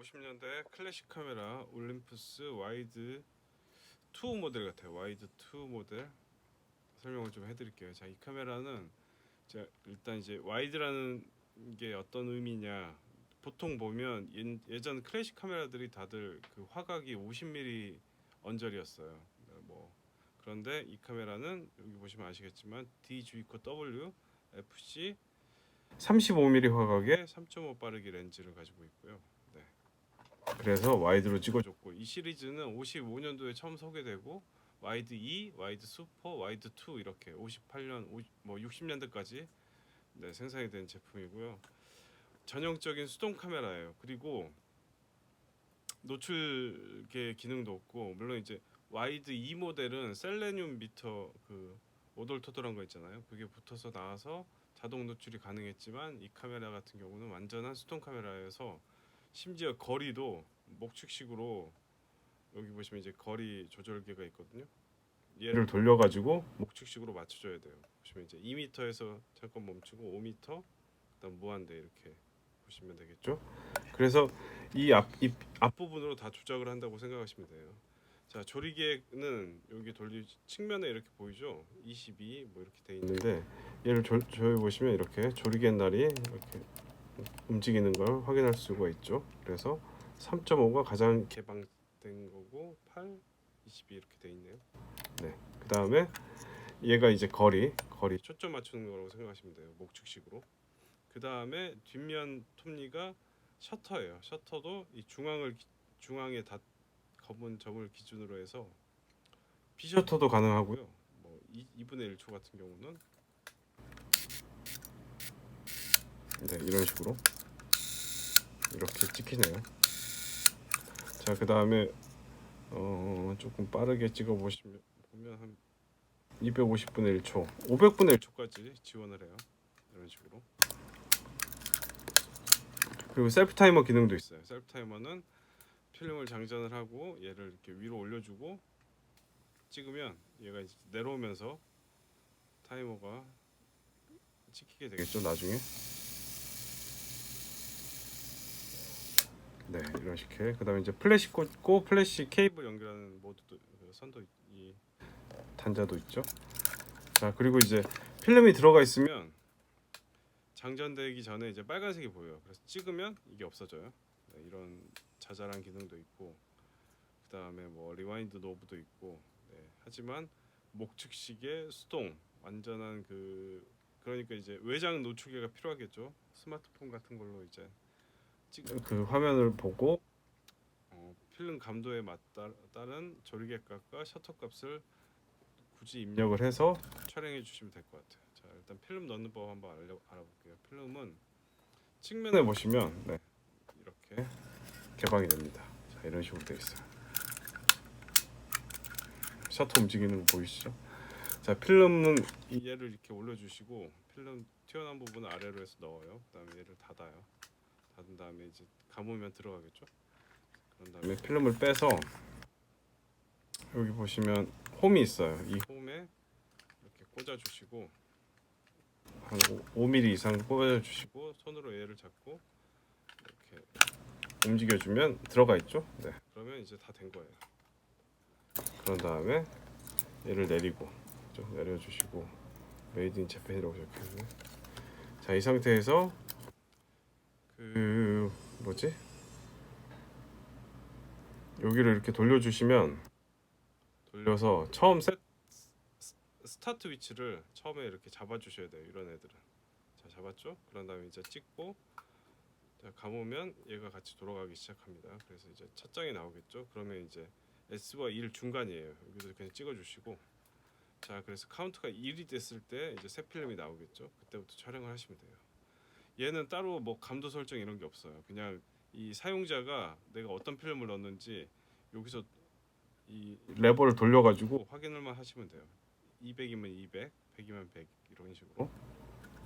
50년대 클래식 카메라 올림푸스 와이드 2 모델 같아요. 와이드 2 모델 설명을 좀 해드릴게요. 자, 이 카메라는 자, 일단 이제 와이드라는 게 어떤 의미냐? 보통 보면 예, 예전 클래식 카메라들이 다들 그 화각이 50mm 언저리였어요. 네, 뭐 그런데 이 카메라는 여기 보시면 아시겠지만 D 주이코 W FC 35mm 화각의 3.5 빠르기 렌즈를 가지고 있고요. 네. 그래서 와이드로 찍어줬고 이 시리즈는 55년도에 처음 소개되고 와이드 2, 와이드 슈퍼, 와이드 2 이렇게 58년, 50, 뭐 60년대까지 네, 생산이 된 제품이고요. 전형적인 수동 카메라예요. 그리고 노출계 기능도 없고 물론 이제 와이드 2 모델은 셀레늄 미터 그 오돌토돌한 거 있잖아요. 그게 붙어서 나와서 자동 노출이 가능했지만 이 카메라 같은 경우는 완전한 수동 카메라여서 심지어 거리도 목축식으로 여기 보시면 이제 거리 조절계가 있거든요. 얘를 돌려가지고 목축식으로 맞춰줘야 돼요. 보시면 이제 2m에서 잠깐 멈추고 5m, 그다음 무한대 이렇게 보시면 되겠죠. 그래서 이앞이 앞부분으로 다 조작을 한다고 생각하시면 돼요. 자 조리개는 여기 돌리 측면에 이렇게 보이죠? 22 뭐 이렇게 돼 있는데 얘를 조, 조여 보시면 이렇게 조리개 날이 이렇게 움직이는 걸 확인할 수가 있죠. 그래서 3.5가 가장 개방된 거고 8, 22 이렇게 돼 있네요. 네. 그 다음에 얘가 이제 거리, 거리 초점 맞추는 거라고 생각하시면 돼요. 목축식으로. 그 다음에 뒷면 톱니가 셔터예요. 셔터도 이 중앙을 기- 중앙에 다 검은 점을 기준으로 해서 비셔터도 가능하고요. 뭐 2, 2분의 1초 같은 경우는 네 이런 식으로 이렇게 찍히네요. 자 그 다음에 어 조금 빠르게 찍어 보시면 보면 한 250분의 1초, 500분의 1초까지 지원을 해요. 이런 식으로. 그리고 셀프 타이머 기능도 있어요. 셀프 타이머는 필름을 장전을 하고 얘를 이렇게 위로 올려주고 찍으면 얘가 이제 내려오면서 타이머가 찍히게 되겠죠 나중에. 네 이런 식의 그다음에 이제 플래시 꽂고 플래시 케이블 연결하는 모드도 그 선도 이 단자도 있죠. 자 그리고 이제 필름이 들어가 있으면 장전되기 전에 이제 빨간색이 보여요. 그래서 찍으면 이게 없어져요. 네, 이런 자잘한 기능도 있고 그 다음에 뭐 리와인드 노브도 있고 네, 하지만 목측식의 수동 완전한 그 그러니까 이제 외장 노출계가 필요하겠죠. 스마트폰 같은 걸로 이제 찍, 그 화면을 보고 어, 필름 감도에 맞따 따른 조리개값과 셔터 값을 굳이 입력을 해서 촬영해 주시면 될 것 같아요. 자 일단 필름 넣는 법 한번 알려, 알아볼게요. 필름은 측면에 보시면 네, 이렇게 개방이 됩니다. 자 이런 식으로 되어 있어요. 셔터 움직이는 거 보이시죠? 자 필름은 이 얘를 이렇게 올려주시고 필름 튀어나온 부분을 아래로 해서 넣어요. 그다음에 얘를 닫아요. 닫은 다음에 이제 감으면 들어가겠죠. 그런 다음에 필름을 빼서 여기 보시면 홈이 있어요. 이 홈에 이렇게 꽂아주시고 한 5mm 이상 꽂아주시고 손으로 얘를 잡고 이렇게 움직여주면 들어가 있죠. 네. 그러면 이제 다 된 거예요. 그런 다음에 얘를 내리고 좀 내려주시고 메이드 인 재팬이라고 적혀있네. 자이 상태에서 그 뭐지? 여기를 이렇게 돌려주시면 돌려서 처음 셋 스- 스타트 위치를 처음에 이렇게 잡아주셔야 돼요. 이런 애들은 자 잡았죠? 그런 다음에 이제 찍고 자, 감으면 얘가 같이 돌아가기 시작합니다. 그래서 이제 첫 장이 나오겠죠? 그러면 이제 S와 1 중간이에요. 여기서 그냥 찍어주시고 자 그래서 카운트가 1이 됐을 때 이제 새 필름이 나오겠죠? 그때부터 촬영을 하시면 돼요. 얘는 따로 뭐 감도 설정 이런 게 없어요. 그냥 이 사용자가 내가 어떤 필름을 넣는지 여기서 이 레버를 돌려가지고 확인을만 하시면 돼요. 200이면 200, 100이면 100 이런 식으로.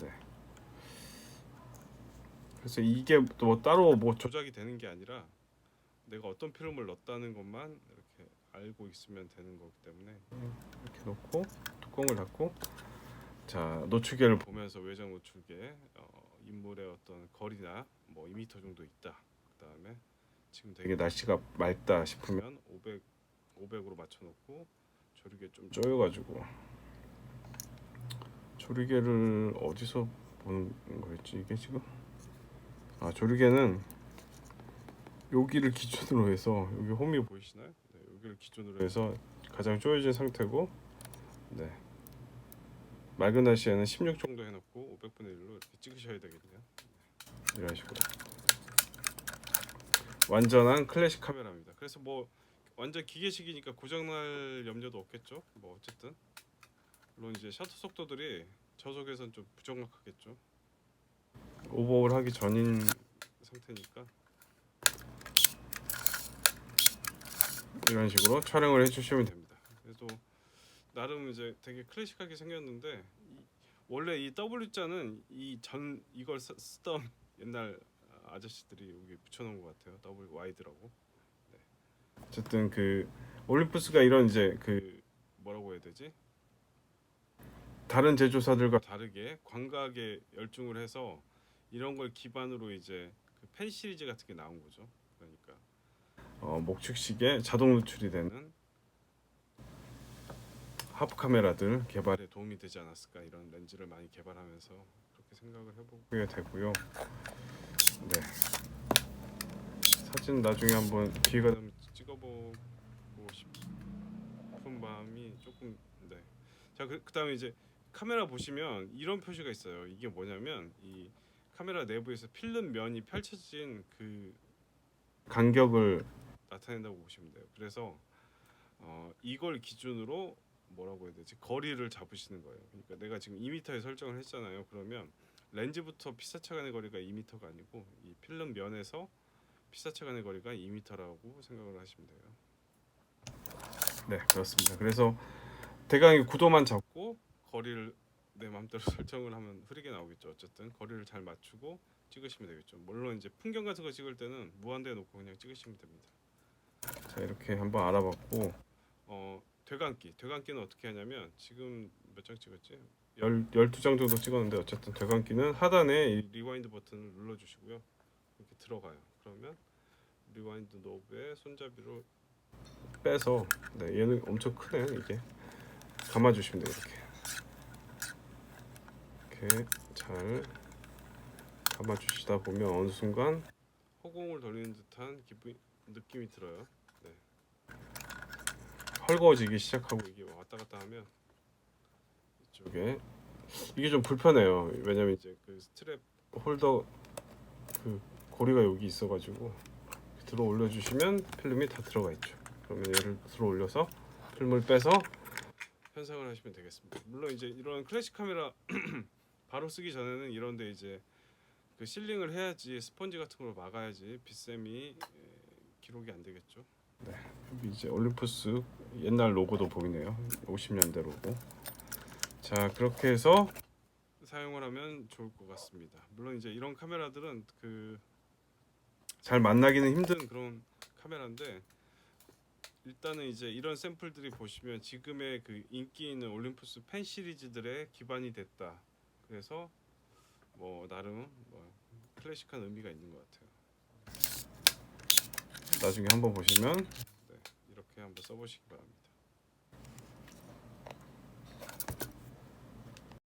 네. 그래서 이게 또 따로 뭐 조작이 되는 게 아니라 내가 어떤 필름을 넣었다는 것만 이렇게 알고 있으면 되는 거기 때문에 이렇게 놓고 뚜껑을 닫고 자 노출계를 보면서 외장 노출계 어, 인물의 어떤 거리나 뭐 2m 정도 있다. 그 다음에 지금 되게 날씨가 맑다 싶으면 500 500으로 맞춰 놓고 조리개 좀 조여 가지고 조리개를 어디서 보는 거였지 이게 지금 아 조리개는 여기를 기준으로 해서 여기 홈이 보이시나요? 네, 여기를 기준으로 해서 가장 조여진 상태고 네 맑은 날씨에는 16 정도 해놓고 500분의 1로 이렇게 찍으셔야 되겠네요. 네, 이런 식으로. 완전한 클래식 카메라입니다. 그래서 뭐 완전 기계식이니까 고장날 염려도 없겠죠? 뭐 어쨌든. 물론 이제 셔터 속도들이 저속에선 좀 부정확하겠죠. 오버홀 하기 전인 상태니까. 이런 식으로 촬영을 해주시면 됩니다. 그래도 나름 이제 되게 클래식하게 생겼는데 이, 원래 이 W자는 이 전 이걸 쓰, 쓰던 옛날 아저씨들이 여기 붙여놓은 것 같아요. W 와이드라고. 네. 어쨌든 그 올림푸스가 이런 이제 그 뭐라고 해야 되지? 다른 제조사들과 다르게 광각에 열중을 해서 이런 걸 기반으로 이제 그 펜 시리즈 같은 게 나온 거죠. 그러니까 어, 목축식에 자동 노출이 되는 하프 카메라들 개발에 도움이 되지 않았을까 이런 렌즈를 많이 개발하면서 그렇게 생각을 해보게 되고요. 네. 사진 나중에 한번 기회가 되면 찍어보고 싶은 마음이 조금 네. 자, 그, 그다음에 이제 카메라 보시면 이런 표시가 있어요. 이게 뭐냐면 이 카메라 내부에서 필름 면이 펼쳐진 그 간격을 나타낸다고 보시면 돼요. 그래서 어, 이걸 기준으로 뭐라고 해야 되지? 거리를 잡으시는 거예요. 그러니까 내가 지금 2m에 설정을 했잖아요. 그러면 렌즈부터 피사체 간의 거리가 2m가 아니고 이 필름 면에서 피사체 간의 거리가 2m라고 생각을 하시면 돼요. 네, 그렇습니다. 그래서 대강 이 구도만 잡고 거리를 내 마음대로 설정을 하면 흐리게 나오겠죠. 어쨌든 거리를 잘 맞추고 찍으시면 되겠죠. 물론 이제 풍경 같은 거 찍을 때는 무한대에 놓고 그냥 찍으시면 됩니다. 자 이렇게 한번 알아봤고 어 되감기 되감기는 어떻게 하냐면 지금 몇 장 찍었지? 열 12장 정도 찍었는데 어쨌든 되감기는 하단에 이 리와인드 버튼을 눌러주시고요. 이렇게 들어가요. 그러면 리와인드 노브에 손잡이로 빼서 네 얘는 엄청 크네요 이게 감아주시면 돼요 이렇게 이렇게 잘 감아주시다 보면 어느 순간 허공을 돌리는 듯한 기분 느낌이 들어요. 네. 헐거워지기 시작하고 이게 왔다 갔다 하면 이쪽에 이게 좀 불편해요. 왜냐면 이제 그 스트랩 홀더 그 고리가 여기 있어가지고 들어 올려주시면 필름이 다 들어가 있죠. 그러면 얘를 들어 올려서 필름을 빼서 현상을 하시면 되겠습니다. 물론 이제 이런 클래식 카메라 바로 쓰기 전에는 이런데 이제 그 실링을 해야지 스펀지 같은 걸로 막아야지 빗샘이 에, 기록이 안 되겠죠. 네, 이제 올림푸스 옛날 로고도 보이네요. 50년대 로고. 자 그렇게 해서 사용을 하면 좋을 것 같습니다. 물론 이제 이런 카메라들은 그 잘 만나기는 힘든 그런 카메라인데 일단은 이제 이런 샘플들이 보시면 지금의 그 인기 있는 올림푸스 펜 시리즈들의 기반이 됐다. 그래서 뭐 나름 뭐 클래식한 의미가 있는 것 같아요. 나중에 한번 보시면 네, 이렇게 한번 써보시기 바랍니다.